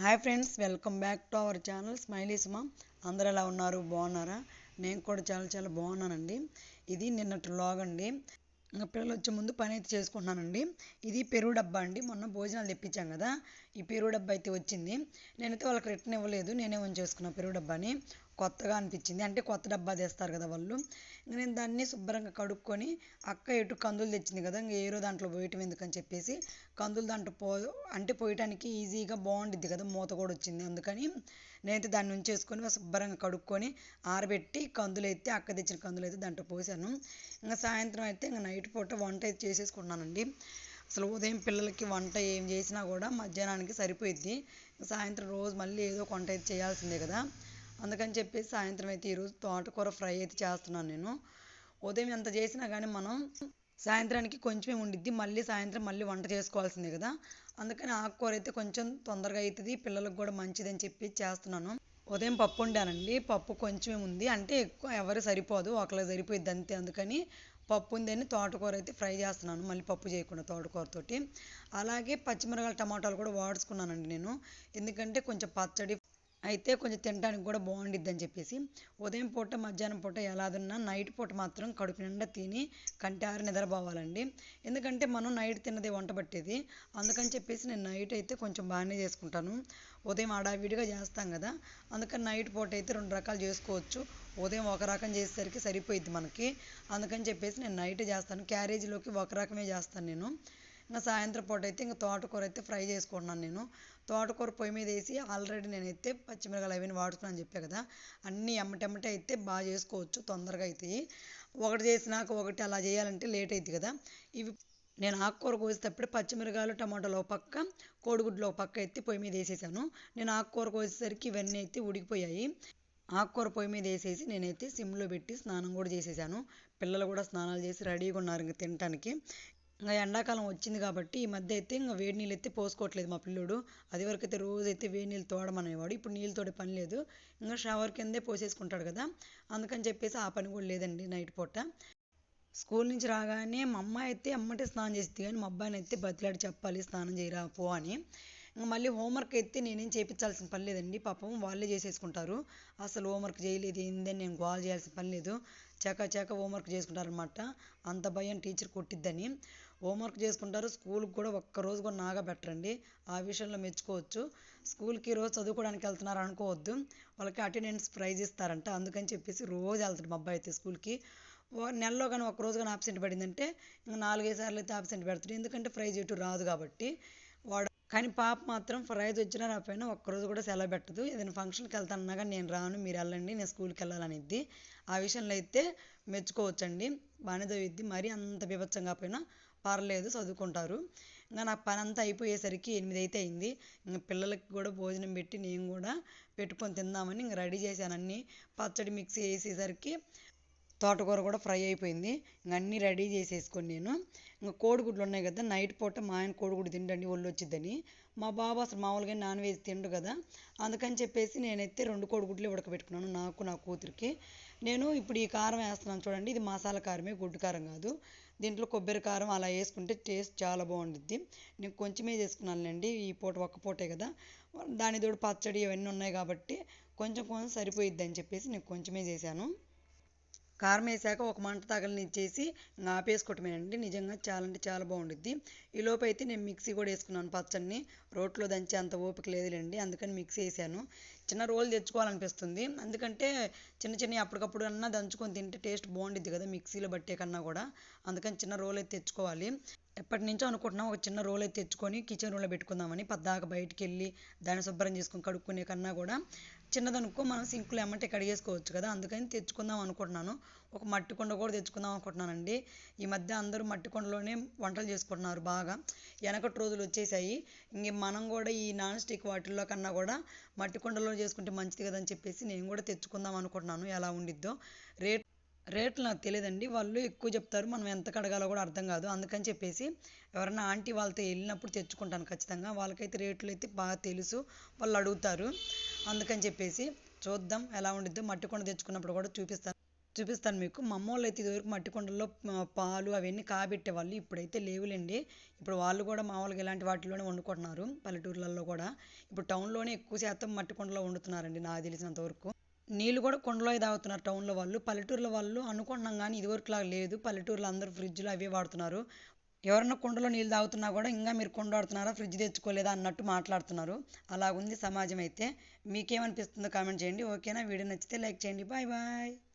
Hi friends welcome back to our channel smiley Suma అందరు ఎలా ఉన్నారు? బాగున్నారా? నేను కూడా చాలా చాలా బాగున్నానండి. ఇది నిన్నటి లాగ్ అండి. ఇంకా పిల్లలు వచ్చే ముందు పని అయితే చేసుకుంటున్నానండి. ఇది పెరుగు డబ్బా అండి. మొన్న భోజనాలు తెప్పించాం కదా. ఈ పెరుగు డబ్బా అయితే వచ్చింది. నేనైతే వాళ్ళకి రిటర్న్ ఇవ్వలేదు. నేనే ఉంచేసుకున్నా పెరుగు డబ్బాని. కొత్తగా అనిపించింది. అంటే కొత్త డబ్బా తెస్తారు కదా వాళ్ళు. ఇంకా నేను దాన్ని శుభ్రంగా కడుక్కొని అక్క ఎటు కందులు తెచ్చింది కదా ఇంకా ఏరో దాంట్లో పోయటం ఎందుకని చెప్పేసి కందులు దాంట్లో పో అంటే పోయటానికి ఈజీగా బాగుండిద్ది కదా మూత కూడా వచ్చింది. అందుకని నేనైతే దాన్ని ఉంచేసుకొని శుభ్రంగా కడుక్కొని ఆరబెట్టి కందులు అయితే అక్క తెచ్చిన కందులు అయితే దాంట్లో పోసాను. ఇంకా సాయంత్రం అయితే ఇంకా నైట్ పూట వంట అయితే చేసేసుకుంటున్నానండి. అసలు ఉదయం పిల్లలకి వంట ఏం చేసినా కూడా మధ్యాహ్నానికి సరిపోయిద్ది. సాయంత్రం రోజు మళ్ళీ ఏదో ఒక వంట అయితే చేయాల్సిందే కదా. అందుకని చెప్పేసి సాయంత్రం అయితే ఈరోజు తోటకూర ఫ్రై అయితే చేస్తున్నాను నేను. ఉదయం ఎంత చేసినా కానీ మనం సాయంత్రానికి కొంచెమే ఉండిద్ది మళ్ళీ సాయంత్రం మళ్ళీ వంట చేసుకోవాల్సిందే కదా. అందుకని ఆకుకూర అయితే కొంచెం తొందరగా అవుతుంది పిల్లలకు కూడా మంచిదని చెప్పి చేస్తున్నాను. ఉదయం పప్పు వండానండి పప్పు కొంచెమే ఉంది. అంటే ఎక్కువ ఎవరు సరిపోదు ఒకళ్ళకి సరిపోయిద్ది అంతే. అందుకని పప్పు ఉందని తోటకూర అయితే ఫ్రై చేస్తున్నాను మళ్ళీ పప్పు చేయకుండా తోటకూరతోటి అలాగే పచ్చిమిరకాయల టమాటాలు కూడా వాడుచుకున్నానండి నేను. ఎందుకంటే కొంచెం పచ్చడి అయితే కొంచెం తినడానికి కూడా బాగుండిద్ది అని చెప్పేసి ఉదయం పూట మధ్యాహ్నం పూట ఎలా నైట్ పూట మాత్రం కడుపు నిండా తిని కంటారు నిద్రపోవాలండి. ఎందుకంటే మనం నైట్ తిన్నదే వంట పట్టేది. అందుకని చెప్పేసి నేను నైట్ అయితే కొంచెం బాగానే చేసుకుంటాను. ఉదయం ఆడావిడిగా చేస్తాం కదా అందుకని నైట్ పూట అయితే రెండు రకాలు చేసుకోవచ్చు. ఉదయం ఒక రకం చేసేసరికి సరిపోయిద్ది మనకి. అందుకని చెప్పేసి నేను నైట్ చేస్తాను. క్యారేజీలోకి ఒక రకమే చేస్తాను నేను. ఇంకా సాయంత్రం పూట అయితే ఇంకా తోటకూర అయితే ఫ్రై చేసుకుంటున్నాను నేను. తోటకూర పొయ్యి మీద వేసి ఆల్రెడీ నేనైతే పచ్చిమిరకాయలు అవన్నీ వాడుతున్నాను చెప్పా కదా అన్నీ ఎమ్మటెమ్మటే అయితే బాగా చేసుకోవచ్చు తొందరగా అవుతాయి ఒకటి చేసినాక ఒకటి అలా చేయాలంటే లేట్ అవుతుంది కదా. ఇవి నేను ఆకుకూర కోసేటప్పుడు పచ్చిమిరకాయలు టమాటాలు ఒక పక్క కోడిగుడ్లు ఒక పక్క ఎత్తి పొయ్యి మీద వేసేసాను. నేను ఆకుకూర కోసేసరికి ఇవన్నీ అయితే ఉడికిపోయాయి. ఆకుకూర పొయ్యి మీద వేసేసి నేనైతే సిమ్లో పెట్టి స్నానం కూడా చేసేసాను. పిల్లలు కూడా స్నానాలు చేసి రెడీగా ఉన్నారు ఇంకా తినటానికి. ఇంకా ఎండాకాలం వచ్చింది కాబట్టి ఈ మధ్య అయితే ఇంకా వేడి నీళ్ళు అయితే పోసుకోవట్లేదు మా పిల్లోడు. అది వరకు అయితే రోజు అయితే వేడి నీళ్ళు తోడమనేవాడు. ఇప్పుడు నీళ్ళు తోడే పని లేదు. ఇంకా షవర్ కిందే పోసేసుకుంటాడు కదా. అందుకని చెప్పేసి ఆ పని కూడా లేదండి నైట్ పూట. స్కూల్ నుంచి రాగానే మా అమ్మాయి అయితే అమ్మటే స్నానం చేస్తుంది కానీ మా అబ్బాయిని అయితే బతిలాడి చెప్పాలి స్నానం చేయరా పో అని. మళ్ళీ హోంవర్క్ అయితే నేనేం చేయించాల్సిన పని లేదండి. పాపం వాళ్ళే చేసేసుకుంటారు. అసలు హోంవర్క్ చేయలేదు ఏందని నేను గోల్ చేయాల్సిన పని లేదు. చక చక హోంవర్క్ చేసుకుంటారనమాట అంత భయం టీచర్ కొట్టిద్దని. హోంవర్క్ చేసుకుంటారు. స్కూల్కి కూడా ఒక్కరోజు కూడా నాగా పెట్టరండి. ఆ విషయంలో మెచ్చుకోవచ్చు. స్కూల్కి రోజు చదువుకోవడానికి వెళ్తున్నారు అనుకోవద్దు. వాళ్ళకి అటెండెన్స్ ప్రైజ్ ఇస్తారంట. అందుకని చెప్పేసి రోజు వెళ్తాడు మా అబ్బాయి అయితే స్కూల్కి. నెలలో కానీ ఒక రోజు కానీ ఆబ్సెంట్ పడిందంటే ఇంకా నాలుగైదు సార్లు అయితే ఆబ్సెంట్ పెడతాడు. ఎందుకంటే ప్రైజ్ ఎటు రాదు కాబట్టి వాడు కానీ పాప మాత్రం ప్రైజ్ వచ్చినా రాకపోయినా ఒక్కరోజు కూడా సెలవు పెట్టదు. ఏదైనా ఫంక్షన్కి వెళ్తానన్నా కానీ నేను రాను మీరు వెళ్ళండి నేను స్కూల్కి వెళ్ళాలనిద్ది. ఆ విషయంలో అయితే మెచ్చుకోవచ్చండి. బాగానే చదివిద్ది. మరీ అంత బీభత్సంగా పోయినా పర్లేదు చదువుకుంటారు. ఇంకా నా పని అంతా అయిపోయేసరికి ఎనిమిది అయితే అయింది. ఇంకా పిల్లలకి కూడా భోజనం పెట్టి నేను కూడా పెట్టుకొని తిందామని ఇంక రెడీ చేశాను అన్నీ. పచ్చడి మిక్సీ వేసేసరికి తోటకూర కూడా ఫ్రై అయిపోయింది. ఇంక అన్నీ రెడీ చేసేసుకొని నేను. ఇంకా కోడిగుడ్లు ఉన్నాయి కదా నైట్ పూట మా ఆయన కోడిగుడ్డు తిండండి ఒళ్ళు వచ్చిద్దని. మా బాబు అసలు మామూలుగా నాన్ వెజ్ తిండు కదా. అందుకని చెప్పేసి నేనైతే రెండు కోడిగుడ్లు ఉడకబెట్టుకున్నాను నాకు నా కూతురికి. నేను ఇప్పుడు ఈ కారం వేస్తున్నాను చూడండి ఇది మసాలా కారమే గుడ్డు కారం కాదు. దీంట్లో కొబ్బరి కారం అలా వేసుకుంటే టేస్ట్ చాలా బాగుంటుంది నేను కొంచెమే చేసుకున్నానులేండి ఈ పూట ఒక్క పూటే కదా. దాని తోడు పచ్చడి ఇవన్నీ ఉన్నాయి కాబట్టి కొంచెం కొంచెం సరిపోయిద్ది అని చెప్పేసి నేను కొంచెమే చేశాను. కారం వేసాక ఒక మంట తగలనిచ్చేసి ఆపేసుకోవటమేనండి నిజంగా చాలా అంటే చాలా బాగుండుద్ది. ఈ అయితే నేను మిక్సీ కూడా వేసుకున్నాను పచ్చడిని. రోట్లో దంచే అంత ఓపిక లేదులేండి. అందుకని మిక్సీ వేసాను. చిన్న రోల్ తెచ్చుకోవాలనిపిస్తుంది. ఎందుకంటే చిన్న చిన్న అప్పటికప్పుడు అన్నా దంచుకొని తింటే టేస్ట్ బాగుండిద్ది కదా మిక్సీలో బట్టే కన్నా కూడా. అందుకని చిన్న రోల్ అయితే తెచ్చుకోవాలి. ఎప్పటి నుంచో అనుకుంటున్నాం ఒక చిన్న రోల్ అయితే తెచ్చుకొని కిచెన్ రూమ్లో పెట్టుకుందామని. పద్దాక బయటికి వెళ్ళి దాన్ని శుభ్రం చేసుకొని కడుక్కునే కన్నా కూడా చిన్నదనుకో మనం సింకులో ఎమ్మటే కడిగేసుకోవచ్చు కదా అందుకని తెచ్చుకుందాం అనుకుంటున్నాను. ఒక మట్టి కుండ కూడా తెచ్చుకుందాం అనుకుంటున్నానండి. ఈ మధ్య అందరూ మట్టి కుండలోనే వంటలు చేసుకుంటున్నారు బాగా. వెనకటి రోజులు వచ్చేసాయి. ఇంక మనం కూడా ఈ నాన్ స్టిక్ వాటిల్లో కన్నా కూడా మట్టి కుండలో చేసుకుంటే మంచిది కదని చెప్పేసి నేను కూడా తెచ్చుకుందాం అనుకుంటున్నాను. ఎలా ఉండిద్దో. రేట్ రేట్లు నాకు తెలియదండి వాళ్ళు ఎక్కువ చెప్తారు. మనం ఎంత కడగాలో కూడా అర్థం కాదు. అందుకని చెప్పేసి ఎవరైనా ఆంటీ వాళ్ళతో వెళ్ళినప్పుడు తెచ్చుకుంటాను ఖచ్చితంగా. వాళ్ళకైతే రేట్లు అయితే బాగా తెలుసు. వాళ్ళు అడుగుతారు. అందుకని చెప్పేసి చూద్దాం ఎలా ఉండిద్దో. మట్టి కొండ తెచ్చుకున్నప్పుడు కూడా చూపిస్తాను. చూపిస్తాను మీకు. మా అమ్మ వాళ్ళు అయితే ఇదివరకు మట్టి కొండల్లో పాలు అవన్నీ కాబెట్టేవాళ్ళు. ఇప్పుడైతే లేవులేండి. ఇప్పుడు వాళ్ళు కూడా మామూలుగా ఇలాంటి వాటిలోనే వండుకుంటున్నారు. పల్లెటూర్లలో కూడా. ఇప్పుడు టౌన్లోనే ఎక్కువ శాతం మట్టి కొండలో వండుతున్నారండి. నాకు తెలిసినంత వరకు. నీళ్ళు కూడా కుండలో తాగుతున్నారు. టౌన్లో వాళ్ళు పల్లెటూర్ల వాళ్ళు అనుకున్నాం కానీ ఇదివరకులాగా లేదు. పల్లెటూరులో అందరూ ఫ్రిడ్జ్లో అవే వాడుతున్నారు. ఎవరన్నా కుండలో నీళ్ళు తాగుతున్నా కూడా ఇంకా మీరు కుండ వాడుతున్నారా ఫ్రిడ్జ్ తెచ్చుకోలేదా అన్నట్టు మాట్లాడుతున్నారు. అలాగుంది సమాజం అయితే. మీకేమనిపిస్తుందో కామెంట్ చేయండి. ఓకేనా? వీడియో నచ్చితే లైక్ చేయండి. Bye bye.